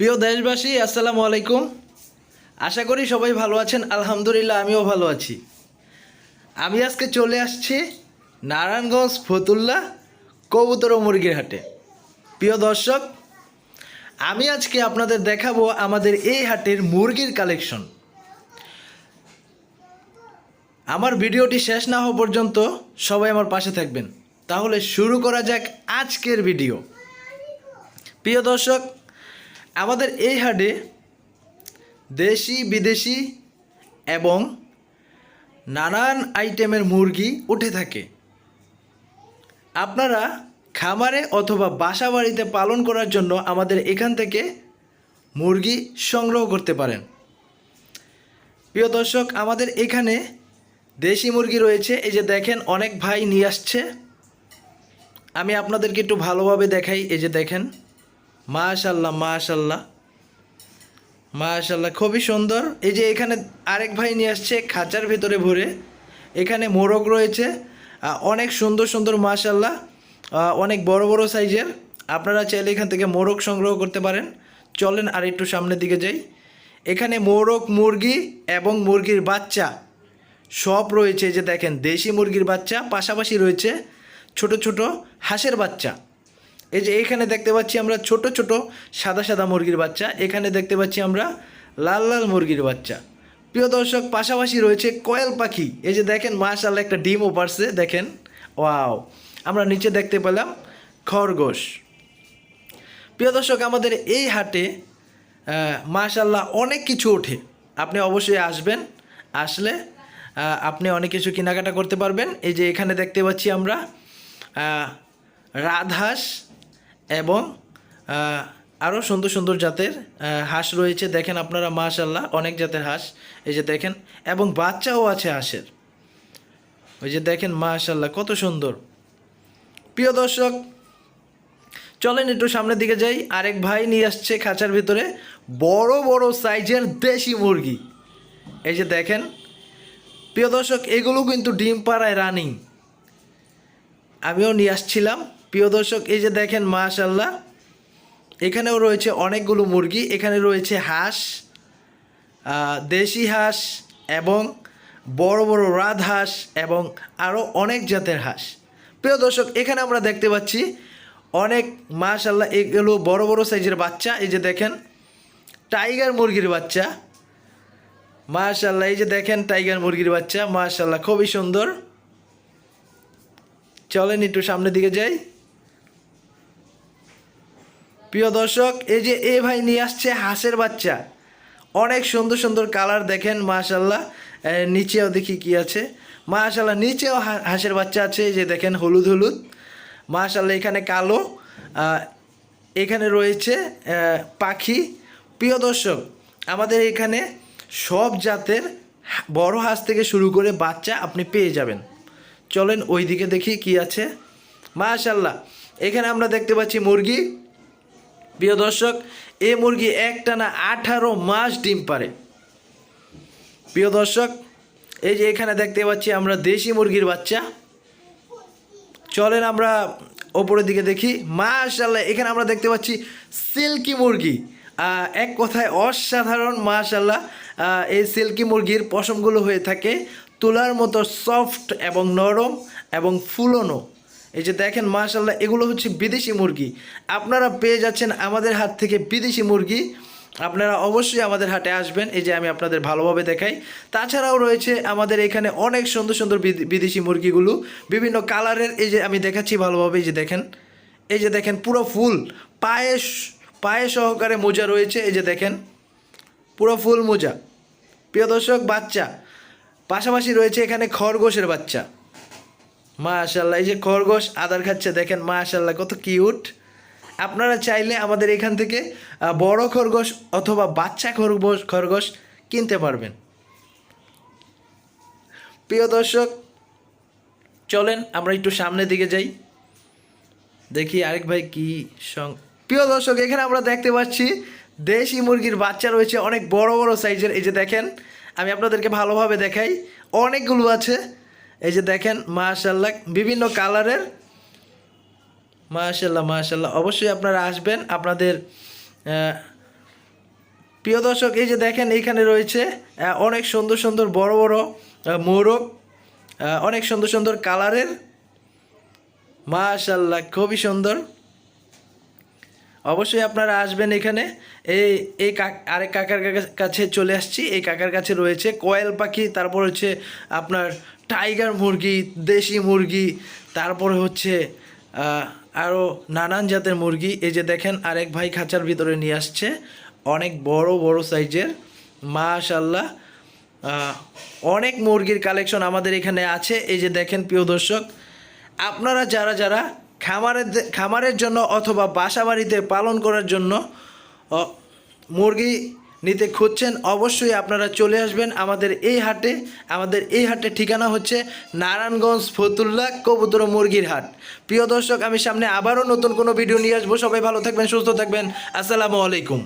প্রিয় দেশবাসী, আসসালামু আলাইকুম। আশা করি সবাই ভালো আছেন। আলহামদুলিল্লাহ, আমিও ভালো আছি। আমি আজকে চলে আসছি নারায়ণগঞ্জ ফতুল্লা কবুতর মুরগির হাটে। প্রিয় দর্শক, আমি আজকে আপনাদের দেখাবো আমাদের এই হাটের মুরগির কালেকশন। আমার ভিডিওটি শেষ না হওয়া পর্যন্ত সবাই আমার পাশে থাকবেন। তাহলে শুরু করা যাক আজকের ভিডিও। প্রিয় দর্শক আমাদের এই হাটে দেশি, বিদেশি এবং নানান আইটেমের মুরগি উঠে থাকে। আপনারা খামারে অথবা বাসা বাড়িতে পালন করার জন্য আমাদের এখান থেকে মুরগি সংগ্রহ করতে পারেন। প্রিয় দর্শক, আমাদের এখানে দেশি মুরগি রয়েছে। এই যে দেখেন, অনেক ভাই নিয়ে আসছে। আমি আপনাদেরকে একটু ভালোভাবে দেখাই। এই যে দেখেন মাশাল্লাহ মাশাল্লাহ। মাশাল্লাহ, খুবই সুন্দর। এই যে এখানে আরেক ভাই নিয়ে আসছে খাঁচার ভিতরে ভরে। এখানে মোরগ রয়েছে। অনেক সুন্দর সুন্দর, মাশাল্লাহ। অনেক বড় বড় সাইজের। আপনারা চাইলে এখান থেকে মোরগ সংগ্রহ করতে পারেন। চলেন আর একটু সামনের দিকে যাই। এখানে মোরগ, মুরগি এবং মুরগির বাচ্চা সব রয়েছে। যে দেখেন, দেশি মুরগির বাচ্চা, পাশাপাশি রয়েছে ছোট ছোট হাঁসের বাচ্চা। এই যে এখানে দেখতে পাচ্ছি আমরা ছোট ছোট সাদা সাদা মুরগির বাচ্চা। এখানে দেখতে পাচ্ছি আমরা লাল লাল মুরগির বাচ্চা। প্রিয় দর্শক, পাশাপাশি রয়েছে কয়েল পাখি। এই যে দেখেন মাশাল্লাহ একটা ডিমও পারছে, দেখেন। ওয়াও। আমরা নিচে দেখতে পেলাম খরগোশ। প্রিয় দর্শক, আমাদের এই হাটে মাশাল্লাহ অনেক কিছু ওঠে। আপনি অবশ্যই আসবেন, আসলে আপনি অনেক কিছু কেনাকাটা করতে পারবেন। এই যে এখানে দেখতে পাচ্ছি আমরা রাজহাঁস এবং আরও সুন্দর সুন্দর জাতের হাঁস রয়েছে। দেখেন আপনারা মাশাল্লাহ অনেক জাতের হাঁস। এই যে দেখেন, এবং বাচ্চাও আছে হাঁসের। ওই যে দেখেন মাশাল্লাহ কত সুন্দর। প্রিয় দর্শক, চলেন একটু সামনের দিকে যাই। আরেক ভাই নিয়ে আসছে খাঁচার ভিতরে। বড় বড় সাইজের দেশি মুরগি। এই যে দেখেন, প্রিয় দর্শক, এগুলো কিন্তু ডিম পাড়ায় রানিং আমিও নিয়ে আসছিলাম। প্রিয় দর্শক, এই যে দেখেন মাশাল্লাহ এখানেও রয়েছে অনেকগুলো মুরগি, এখানে রয়েছে হাঁস দেশি হাঁস এবং বড় বড় রাজহাঁস এবং আরও অনেক জাতের হাঁস। প্রিয় দর্শক, এখানে আমরা দেখতে পাচ্ছি অনেক মাশাল্লাহ এগুলো বড় বড় সাইজের বাচ্চা, এই যে দেখেন, টাইগার মুরগির বাচ্চা। মাশাল্লাহ এই যে দেখেন, টাইগার মুরগির বাচ্চা মাশাল্লাহ খুবই সুন্দর। চলেন একটু সামনের দিকে যাই। প্রিয় দর্শক, এই যে এ ভাই নিয়ে আসছে হাঁসের বাচ্চা। অনেক সুন্দর সুন্দর কালার দেখেন মাশাল্লাহ নিচেও দেখি কি আছে। মাশাল্লাহ নিচেও হাঁসের বাচ্চা আছে, এই যে দেখেন হলুদ হলুদ। মাশাল্লাহ এখানে কালো। এখানে রয়েছে পাখি। প্রিয় দর্শক, আমাদের এখানে সব জাতের বড় হাঁস থেকে শুরু করে বাচ্চা আপনি পেয়ে যাবেন। চলেন ওই দিকে দেখি কি আছে। মাশাল্লাহ এখানে আমরা দেখতে পাচ্ছি মুরগি। প্রিয় দর্শক, এই মুরগি একটানা আঠারো মাস ডিম পারে। প্রিয় দর্শক, এই যে এখানে দেখতে পাচ্ছি আমরা দেশি মুরগির বাচ্চা। চলেন আমরা ওপরের দিকে দেখি। মাশাল্লাহ এখানে আমরা দেখতে পাচ্ছি সিল্কি মুরগি। এক কথায় অসাধারণ মাশাল্লাহ এই সিল্কি মুরগির পশমগুলো হয়ে থাকে তুলার মতো সফট এবং নরম এবং ফুলনো। এই যে দেখেন মাশাল্লাহ এগুলো হচ্ছে বিদেশি মুরগি। আপনারা পেয়ে যাচ্ছেন আমাদের হাত থেকে বিদেশি মুরগি। আপনারা অবশ্যই আমাদের হাটে আসবেন, এই যে আমি আপনাদের ভালোভাবে দেখাই। তাছাড়াও রয়েছে আমাদের এখানে অনেক সুন্দর সুন্দর বিদ- বিদেশি মুরগিগুলো। বিভিন্ন কালারের, এই যে আমি দেখাচ্ছি ভালোভাবে, এই যে দেখেন। এই যে দেখেন, পুরো ফুল। পায়ে পায়ে সহকারে মোজা রয়েছে, এই যে দেখেন। পুরো ফুল মোজা। প্রিয় দর্শক, বাচ্চা। পাশাপাশি রয়েছে এখানে খরগোশের বাচ্চা। মাশাল্লাহ এই যে খরগোশ আদার খাচ্ছে, দেখেন মাশাল্লাহ কত কিউট। আপনারা চাইলে আমাদের এখান থেকে বড় খরগোশ অথবা বাচ্চা খরগোশ খরগোশ কিনতে পারবেন। প্রিয় দর্শক, চলেন আমরা একটু সামনের দিকে যাই। দেখি আরেক ভাই কি সং প্রিয় দর্শক, এখানে আমরা দেখতে পাচ্ছি, দেশি মুরগির বাচ্চা রয়েছে, অনেক বড় বড় সাইজের এই যে দেখেন, আমি আপনাদেরকে ভালোভাবে দেখাই, অনেকগুলো আছে। এই যে দেখেন মাশাল্লাহ বিভিন্ন কালারের মাশাল্লাহ মাশাল্লাহ অবশ্যই আপনারা আসবেন। আপনাদের প্রিয় দর্শক, এই যে দেখেন, এইখানে রয়েছে অনেক সুন্দর সুন্দর বড় বড় মোরগ অনেক সুন্দর সুন্দর কালারের মাশাল্লাহ খুবই সুন্দর। অবশ্যই আপনারা আসবেন এখানে। এই এই আরেক কাকার কাছে চলে আসছি। এই কাকার কাছে রয়েছে কয়েল পাখি, তারপর হচ্ছে আপনার টাইগার মুরগি, দেশি মুরগি, তারপরে হচ্ছে আরও নানান জাতের মুরগি। এই যে দেখেন, আরেক ভাই খাঁচার ভিতরে নিয়ে আসছে। অনেক বড় বড় সাইজের। মাশাল্লাহ অনেক মুরগির কালেকশন আমাদের এখানে আছে। এই যে দেখেন, প্রিয় দর্শক, আপনারা যারা যারা খামারের খামারের জন্য অথবা বাসাবাড়িতে পালন করার জন্য মুরগি নিতে খুঁজছেন, অবশ্যই আপনারা চলে আসবেন আমাদের এই হাটে। আমাদের এই হাটের ঠিকানা হচ্ছে নারায়ণগঞ্জ ফতুল্লা কবুতর মুরগির হাট। প্রিয় দর্শক, আমি সামনে আবারও নতুন কোনো ভিডিও নিয়ে আসব। সবাই ভালো থাকবেন, সুস্থ থাকবেন। আসসালামু আলাইকুম।